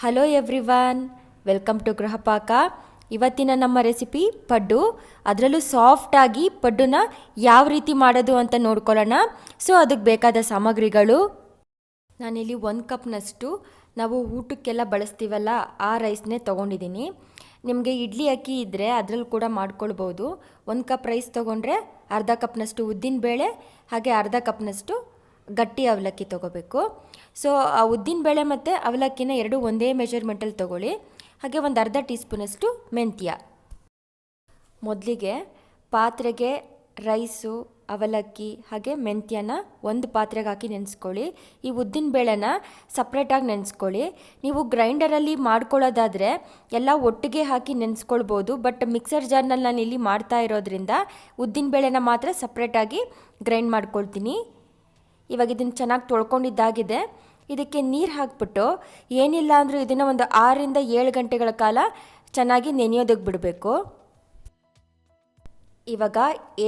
Hello everyone welcome to Grihapaka ಇವತ್ತಿನ ನಮ್ಮ recipe ಪಡ್ಡು. ಅದರಲ್ಲೂ ಸಾಫ್ಟಾಗಿ ಪಡ್ಡುನ ಯಾವ ರೀತಿ ಮಾಡೋದು ಅಂತ ನೋಡ್ಕೊಳ್ಳೋಣ. ಸೊ ಅದಕ್ಕೆ ಬೇಕಾದ ಸಾಮಗ್ರಿಗಳು. ನಾನಿಲ್ಲಿ ಒಂದು ಕಪ್ನಷ್ಟು ನಾವು ಊಟಕ್ಕೆಲ್ಲ ಬಳಸ್ತೀವಲ್ಲ, ಆ ರೈಸ್ನೇ ತೊಗೊಂಡಿದ್ದೀನಿ. ನಿಮಗೆ ಇಡ್ಲಿ ಅಕ್ಕಿ ಇದ್ದರೆ ಅದರಲ್ಲಿ ಕೂಡ ಮಾಡ್ಕೊಳ್ಬೋದು. ಒಂದು ಕಪ್ ರೈಸ್ ತೊಗೊಂಡ್ರೆ ಅರ್ಧ ಕಪ್ನಷ್ಟು ಉದ್ದಿನ ಬೇಳೆ ಹಾಗೆ ಅರ್ಧ ಕಪ್ನಷ್ಟು ಗಟ್ಟಿ ಅವಲಕ್ಕಿ ತೊಗೋಬೇಕು. ಸೊ ಆ ಉದ್ದಿನ ಬೇಳೆ ಮತ್ತು ಅವಲಕ್ಕಿನ ಎರಡು ಒಂದೇ ಮೆಜರ್ಮೆಂಟಲ್ಲಿ ತೊಗೊಳ್ಳಿ. ಹಾಗೆ ಒಂದು ಅರ್ಧ ಟೀ ಸ್ಪೂನಷ್ಟು ಮೆಂತ್ಯ. ಮೊದಲಿಗೆ ಪಾತ್ರೆಗೆ ರೈಸು, ಅವಲಕ್ಕಿ ಹಾಗೆ ಮೆಂತ್ಯನ ಒಂದು ಪಾತ್ರೆಗೆ ಹಾಕಿ ನೆನೆಸ್ಕೊಳ್ಳಿ. ಈ ಉದ್ದಿನ ಬೇಳೆನ ಸಪ್ರೇಟಾಗಿ ನೆನೆಸ್ಕೊಳ್ಳಿ. ನೀವು ಗ್ರೈಂಡರಲ್ಲಿ ಮಾಡ್ಕೊಳ್ಳೋದಾದರೆ ಎಲ್ಲ ಒಟ್ಟಿಗೆ ಹಾಕಿ ನೆನೆಸ್ಕೊಳ್ಬೋದು. ಬಟ್ ಮಿಕ್ಸರ್ ಜಾರ್ನಲ್ಲಿ ನಾನು ಇಲ್ಲಿ ಮಾಡ್ತಾ ಇರೋದ್ರಿಂದ ಉದ್ದಿನ ಬೇಳೆನ ಮಾತ್ರ ಸಪ್ರೇಟಾಗಿ ಗ್ರೈಂಡ್ ಮಾಡ್ಕೊಳ್ತೀನಿ. ಇವಾಗ ಇದನ್ನು ಚೆನ್ನಾಗಿ ತೊಳ್ಕೊಂಡಿದ್ದಾಗಿದೆ. ಇದಕ್ಕೆ ನೀರು ಹಾಕ್ಬಿಟ್ಟು ಏನಿಲ್ಲ ಅಂದರೂ ಇದನ್ನು ಒಂದು ಆರರಿಂದ ಏಳು ಗಂಟೆಗಳ ಕಾಲ ಚೆನ್ನಾಗಿ ನೆನೆಯೋದಕ್ಕೆ ಬಿಡಬೇಕು. ಇವಾಗ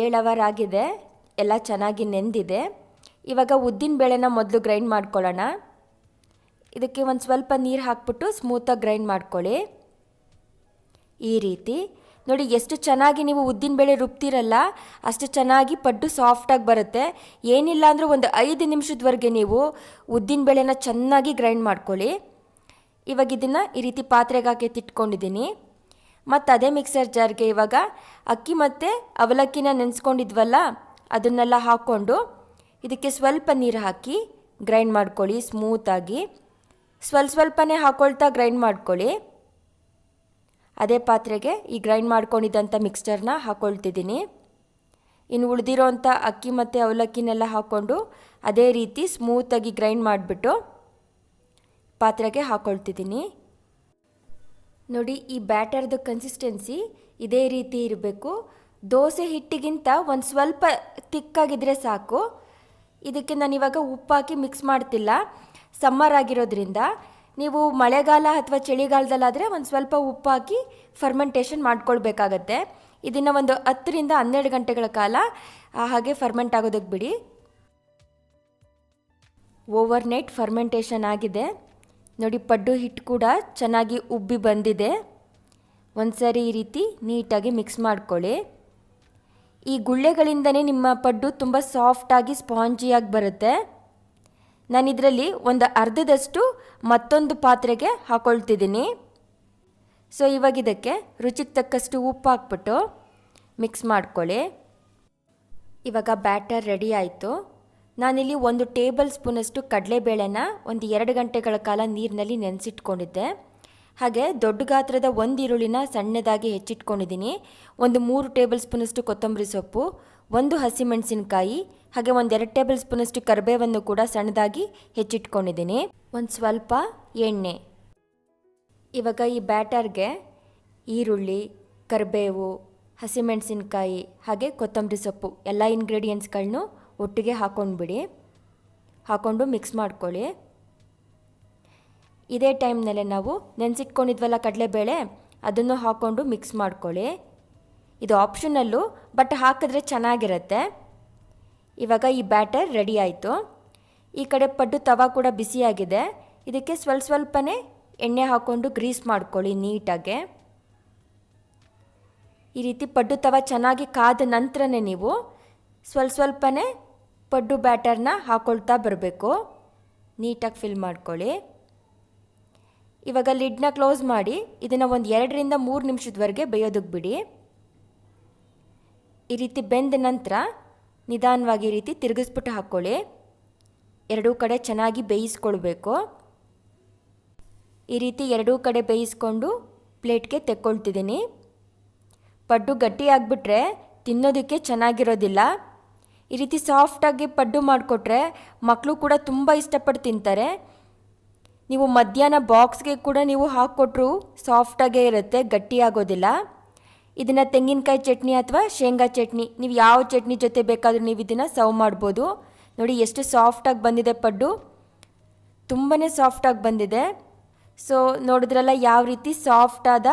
ಏಳು ಅವರ್ ಆಗಿದೆ. ಎಲ್ಲ ಚೆನ್ನಾಗಿ ನೆಂದಿದೆ. ಇವಾಗ ಉದ್ದಿನ ಬೇಳೆನ ಮೊದಲು ಗ್ರೈಂಡ್ ಮಾಡ್ಕೊಳ್ಳೋಣ. ಇದಕ್ಕೆ ಒಂದು ಸ್ವಲ್ಪ ನೀರು ಹಾಕ್ಬಿಟ್ಟು ಸ್ಮೂತಾಗಿ ಗ್ರೈಂಡ್ ಮಾಡ್ಕೊಳ್ಳಿ. ಈ ರೀತಿ ನೋಡಿ, ಎಷ್ಟು ಚೆನ್ನಾಗಿ ನೀವು ಉದ್ದಿನ ಬೇಳೆ ರುಬ್ತಿರಲ್ಲ, ಅಷ್ಟು ಚೆನ್ನಾಗಿ ಪಡ್ಡು ಸಾಫ್ಟಾಗಿ ಬರುತ್ತೆ. ಏನಿಲ್ಲ ಅಂದರೂ ಒಂದು ಐದು ನಿಮಿಷದವರೆಗೆ ನೀವು ಉದ್ದಿನ ಬೇಳೆನ ಚೆನ್ನಾಗಿ ಗ್ರೈಂಡ್ ಮಾಡ್ಕೊಳ್ಳಿ. ಇವಾಗ ಇದನ್ನು ಈ ರೀತಿ ಪಾತ್ರೆಗೆ ಹಾಕಿ ತಿಟ್ಕೊಂಡಿದ್ದೀನಿ ಮತ್ತು ಅದೇ ಮಿಕ್ಸರ್ ಜಾರ್ಗೆ ಇವಾಗ ಅಕ್ಕಿ ಮತ್ತು ಅವಲಕ್ಕಿನ ನೆನೆಸ್ಕೊಂಡಿದ್ವಲ್ಲ, ಅದನ್ನೆಲ್ಲ ಹಾಕ್ಕೊಂಡು ಇದಕ್ಕೆ ಸ್ವಲ್ಪ ನೀರು ಹಾಕಿ ಗ್ರೈಂಡ್ ಮಾಡ್ಕೊಳ್ಳಿ ಸ್ಮೂತಾಗಿ ಸ್ವಲ್ಪ ಸ್ವಲ್ಪನೇ ಹಾಕ್ಕೊಳ್ತಾ ಗ್ರೈಂಡ್ ಮಾಡ್ಕೊಳ್ಳಿ. ಅದೇ ಪಾತ್ರೆಗೆ ಈ ಗ್ರೈಂಡ್ ಮಾಡ್ಕೊಂಡಿದ್ದಂಥ ಮಿಕ್ಸ್ಚರ್ನ ಹಾಕ್ಕೊಳ್ತಿದ್ದೀನಿ ಇನ್ನು ಉಳಿದಿರೋಂಥ ಅಕ್ಕಿ ಮತ್ತು ಅವಲಕ್ಕಿನೆಲ್ಲ ಹಾಕ್ಕೊಂಡು ಅದೇ ರೀತಿ ಸ್ಮೂತಾಗಿ ಗ್ರೈಂಡ್ ಮಾಡಿಬಿಟ್ಟು ಪಾತ್ರೆಗೆ ಹಾಕ್ಕೊಳ್ತಿದ್ದೀನಿ ನೋಡಿ, ಈ ಬ್ಯಾಟರ್ದು ಕನ್ಸಿಸ್ಟೆನ್ಸಿ ಇದೇ ರೀತಿ ಇರಬೇಕು. ದೋಸೆ ಹಿಟ್ಟಿಗಿಂತ ಒಂದು ಸ್ವಲ್ಪ ತಿಕ್ಕಾಗಿದ್ದರೆ ಸಾಕು. ಇದಕ್ಕೆ ನಾನು ಇವಾಗ ಉಪ್ಪಾಕಿ ಮಿಕ್ಸ್ ಮಾಡ್ತಿಲ್ಲ. ಸಮ್ಮರ್ ಆಗಿರೋದ್ರಿಂದ ನೀವು ಮಳೆಗಾಲ ಅಥವಾ ಚಳಿಗಾಲದಲ್ಲಾದರೆ ಒಂದು ಸ್ವಲ್ಪ ಉಪ್ಪು ಹಾಕಿ ಫರ್ಮೆಂಟೇಷನ್ ಮಾಡ್ಕೊಳ್ಬೇಕಾಗತ್ತೆ. ಇದನ್ನು ಒಂದು ಹತ್ತರಿಂದ ಹನ್ನೆರಡು ಗಂಟೆಗಳ ಕಾಲ ಹಾಗೆ ಫರ್ಮೆಂಟ್ ಆಗೋದಕ್ಕೆ ಬಿಡಿ. ಓವರ್ ನೈಟ್ ಫರ್ಮೆಂಟೇಷನ್ ಆಗಿದೆ. ನೋಡಿ, ಪಡ್ಡು ಹಿಟ್ಟು ಕೂಡ ಚೆನ್ನಾಗಿ ಉಬ್ಬಿ ಬಂದಿದೆ. ಒಂದ್ಸರಿ ಈ ರೀತಿ ನೀಟಾಗಿ ಮಿಕ್ಸ್ ಮಾಡ್ಕೊಳ್ಳಿ. ಈ ಗುಳ್ಳೆಗಳಿಂದನೇ ನಿಮ್ಮ ಪಡ್ಡು ತುಂಬ ಸಾಫ್ಟಾಗಿ ಸ್ಪಾಂಜಿಯಾಗಿ ಬರುತ್ತೆ. ನಾನು ಇದರಲ್ಲಿ ಒಂದು ಅರ್ಧದಷ್ಟು ಮತ್ತೊಂದು ಪಾತ್ರೆಗೆ ಹಾಕೊಳ್ತಿದ್ದೀನಿ. ಸೊ ಇವಾಗ ಇದಕ್ಕೆ ರುಚಿಗೆ ತಕ್ಕಷ್ಟು ಉಪ್ಪು ಹಾಕ್ಬಿಟ್ಟು ಮಿಕ್ಸ್ ಮಾಡ್ಕೊಳ್ಳಿ. ಇವಾಗ ಬ್ಯಾಟರ್ ರೆಡಿ ಆಯಿತು. ನಾನಿಲ್ಲಿ ಒಂದು ಟೇಬಲ್ ಸ್ಪೂನಷ್ಟು ಕಡಲೆಬೇಳೆನ ಒಂದು ಎರಡು ಗಂಟೆಗಳ ಕಾಲ ನೀರಿನಲ್ಲಿ ನೆನೆಸಿಟ್ಕೊಂಡಿದ್ದೆ. ಹಾಗೆ ದೊಡ್ಡ ಗಾತ್ರದ ಒಂದು ಈರುಳ್ಳಿನ ಸಣ್ಣದಾಗಿ ಹೆಚ್ಚಿಟ್ಕೊಂಡಿದ್ದೀನಿ. ಒಂದು ಮೂರು ಟೇಬಲ್ ಸ್ಪೂನಷ್ಟು ಕೊತ್ತಂಬರಿ ಸೊಪ್ಪು ಒಂದು ಹಸಿಮೆಣಸಿನಕಾಯಿ ಹಾಗೆ ಒಂದೆರಡು ಟೇಬಲ್ ಸ್ಪೂನಷ್ಟು ಕರಿಬೇವನ್ನು ಕೂಡ ಸಣ್ಣದಾಗಿ ಹೆಚ್ಚಿಟ್ಕೊಂಡಿದ್ದೀನಿ. ಒಂದು ಸ್ವಲ್ಪ ಎಣ್ಣೆ. ಇವಾಗ ಈ ಬ್ಯಾಟರ್ಗೆ ಈರುಳ್ಳಿ, ಕರಿಬೇವು ಹಸಿಮೆಣಸಿನಕಾಯಿ ಹಾಗೆ ಕೊತ್ತಂಬರಿ ಸೊಪ್ಪು ಎಲ್ಲ ಇಂಗ್ರೀಡಿಯೆಂಟ್ಸ್ಗಳನ್ನೂ ಒಟ್ಟಿಗೆ ಹಾಕೊಂಡ್ಬಿಡಿ. ಹಾಕ್ಕೊಂಡು ಮಿಕ್ಸ್ ಮಾಡ್ಕೊಳ್ಳಿ. ಇದೇ ಟೈಮ್ನಲ್ಲೇ ನಾವು ನೆನೆಸಿಟ್ಕೊಂಡಿದ್ವಲ್ಲ ಕಡಲೆಬೇಳೆ, ಅದನ್ನು ಹಾಕ್ಕೊಂಡು ಮಿಕ್ಸ್ ಮಾಡ್ಕೊಳ್ಳಿ. ಇದು ಆಪ್ಷನಲ್ಲು, ಬಟ್ ಹಾಕಿದ್ರೆ ಚೆನ್ನಾಗಿರುತ್ತೆ. ಇವಾಗ ಈ ಬ್ಯಾಟರ್ ರೆಡಿ ಆಯಿತು. ಈ ಕಡೆ ಪಡ್ಡು ತವ ಕೂಡ ಬಿಸಿಯಾಗಿದೆ ಇದಕ್ಕೆ ಸ್ವಲ್ಪ ಸ್ವಲ್ಪನೇ ಎಣ್ಣೆ ಹಾಕ್ಕೊಂಡು ಗ್ರೀಸ್ ಮಾಡ್ಕೊಳ್ಳಿ ನೀಟಾಗೆ. ಈ ರೀತಿ ಪಡ್ಡು ತವ ಚೆನ್ನಾಗಿ ಕಾದ ನಂತರನೇ ನೀವು ಸ್ವಲ್ಪ ಸ್ವಲ್ಪನೇ ಪಡ್ಡು ಬ್ಯಾಟರ್ನ ಹಾಕ್ಕೊಳ್ತಾ ಬರಬೇಕು. ನೀಟಾಗಿ ಫಿಲ್ ಮಾಡ್ಕೊಳ್ಳಿ. ಇವಾಗ ಲಿಡ್ನ ಕ್ಲೋಸ್ ಮಾಡಿ, ಇದನ್ನು ಒಂದು ಎರಡರಿಂದ ಮೂರು ನಿಮಿಷದವರೆಗೆ ಬೇಯೋದಕ್ಕೆ ಬಿಡಿ. ಈ ರೀತಿ ಬೆಂದ ನಂತರ ನಿಧಾನವಾಗಿ ಈ ರೀತಿ ತಿರುಗಿಸ್ಬಿಟ್ಟು ಹಾಕ್ಕೊಳ್ಳಿ. ಎರಡೂ ಕಡೆ ಚೆನ್ನಾಗಿ ಬೇಯಿಸ್ಕೊಳ್ಬೇಕು. ಈ ರೀತಿ ಎರಡೂ ಕಡೆ ಬೇಯಿಸ್ಕೊಂಡು ಪ್ಲೇಟ್ಗೆ ತೆಕ್ಕೊಳ್ತಿದ್ದೀನಿ. ಪಡ್ಡು ಗಟ್ಟಿ ಆಗಿಬಿಟ್ರೆ ತಿನ್ನೋದಕ್ಕೆ ಚೆನ್ನಾಗಿರೋದಿಲ್ಲ. ಈ ರೀತಿ ಸಾಫ್ಟಾಗಿ ಪಡ್ಡು ಮಾಡಿಕೊಟ್ರೆ ಮಕ್ಕಳು ಕೂಡ ತುಂಬ ಇಷ್ಟಪಟ್ಟು ತಿಂತಾರೆ. ನೀವು ಮಧ್ಯಾಹ್ನ ಬಾಕ್ಸ್ಗೆ ಕೂಡ ನೀವು ಹಾಕ್ಕೊಟ್ರು ಸಾಫ್ಟಾಗೇ ಇರುತ್ತೆ, ಗಟ್ಟಿ ಆಗೋದಿಲ್ಲ. ಇದನ್ನು ತೆಂಗಿನಕಾಯಿ ಚಟ್ನಿ ಅಥವಾ ಶೇಂಗಾ ಚಟ್ನಿ. ನೀವು ಯಾವ ಚಟ್ನಿ ಜೊತೆ ಬೇಕಾದರೂ ನೀವು ಇದನ್ನು ಸರ್ವ್ ಮಾಡ್ಬೋದು. ನೋಡಿ, ಎಷ್ಟು ಸಾಫ್ಟಾಗಿ ಬಂದಿದೆ ಪಡ್ಡು. ತುಂಬಾ ಸಾಫ್ಟಾಗಿ ಬಂದಿದೆ. ಸೊ ನೋಡಿದ್ರಲ್ಲ, ಯಾವ ರೀತಿ ಸಾಫ್ಟಾದ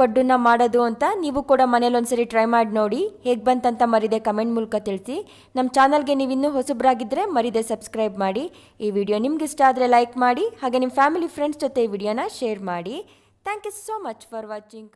ಪಡ್ಡನ್ನ ಮಾಡೋದು ಅಂತ ನೀವು ಕೂಡ ಮನೇಲಿ ಒಂದ್ಸರಿ ಟ್ರೈ ಮಾಡಿ ನೋಡಿ. ಹೇಗೆ ಬಂತಂತ ಮರಿದೆ ಕಮೆಂಟ್ ಮೂಲಕ ತಿಳಿಸಿ. ನಮ್ಮ ಚಾನಲ್ಗೆ ನೀವು ಇನ್ನೂ ಹೊಸಬ್ರಾಗಿದ್ದರೆ ಮರಿದೆ ಸಬ್ಸ್ಕ್ರೈಬ್ ಮಾಡಿ. ಈ ವಿಡಿಯೋ ನಿಮ್ಗೆ ಇಷ್ಟ ಆದರೆ ಲೈಕ್ ಮಾಡಿ. ಹಾಗೆ ನಿಮ್ಮ ಫ್ಯಾಮಿಲಿ ಫ್ರೆಂಡ್ಸ್ ಜೊತೆ ಈ ವಿಡಿಯೋನ ಶೇರ್ ಮಾಡಿ. Thank you so much for watching